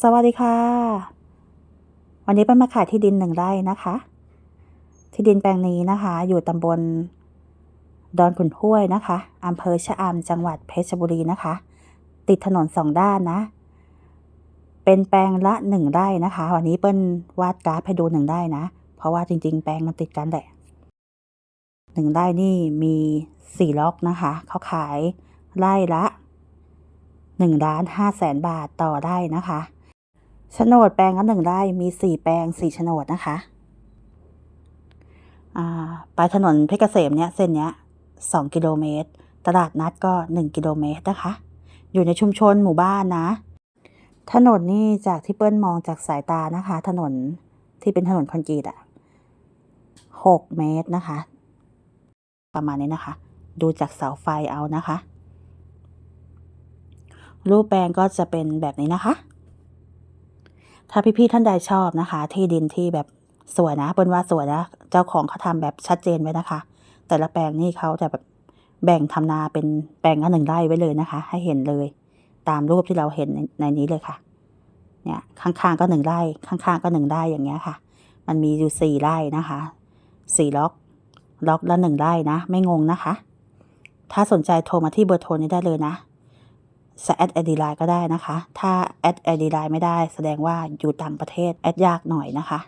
สวัสดีค่ะ วันนี้เป็นมาขายที่ดินหนึ่งไร่นะคะ ที่ดินแปลงนี้นะคะ อยู่ตำบลดอนขุนห้วยนะคะอำเภอชะอำจังหวัดเพชรบุรีนะคะ ติดถนนสองด้านนะ เป็นแปลงละหนึ่งไร่นะคะ วันนี้เปิ้ลวาดกราฟให้ดูหนึ่งไร่นะ เพราะว่าจริง ๆ แปลงมันติดกันแหละหนึ่งไร่นี่มีสี่ล็อกนะคะเขาขายไร่ละหนึ่งล้านห้าแสนบาทต่อไร่นะคะ โฉนดแปลงละหนึ่งไร่มีสี่แปลงสี่โฉนดนะคะอ่าไปถนนเพชรเกษมเนี่ยเส้นเนี้ยสองกิโลเมตร ตลาดนัดก็หนึ่งกิโลเมตรนะคะ อยู่ในชุมชนหมู่บ้านนะ ถนนนี่จากที่เปิ้ลมองจากสายตานะคะ ถนนที่เป็นถนนคอนกรีตอะหกเมตรนะคะ ประมาณนี้นะคะ ดูจากเสาไฟเอานะคะ รูปแปลงก็จะเป็นแบบนี้นะคะ ถ้าพี่ๆท่านใดชอบนะคะ ที่ดินที่แบบสวยนะเปิ้ลว่าสวยนะ เจ้าของเขาทำแบบชัดเจนไว้นะคะ แต่ละแปลงนี่เขาจะแบบแบ่งทำนาเป็นแปลงละหนึ่งไร่ไว้เลยนะคะ ให้เห็นเลย ตามรูปที่เราเห็นในในนี้เลยค่ะ เนี่ยข้างๆก็หนึ่งไร่ ข้างๆก็หนึ่งไร่อย่างเงี้ยค่ะ มันมีอยู่สี่ไร่นะคะสี่ล็อกล็อกละหนึ่งไร่นะ ไม่งงนะคะ ถ้าสนใจโทรมาที่เบอร์โทรนี้ได้เลยนะ จะแอดไอดีไลน์ก็ได้นะคะ ถ้าแอดไอดีไลน์ไม่ได้แสดงว่าอยู่ต่างประเทศแอดยากหน่อยนะคะ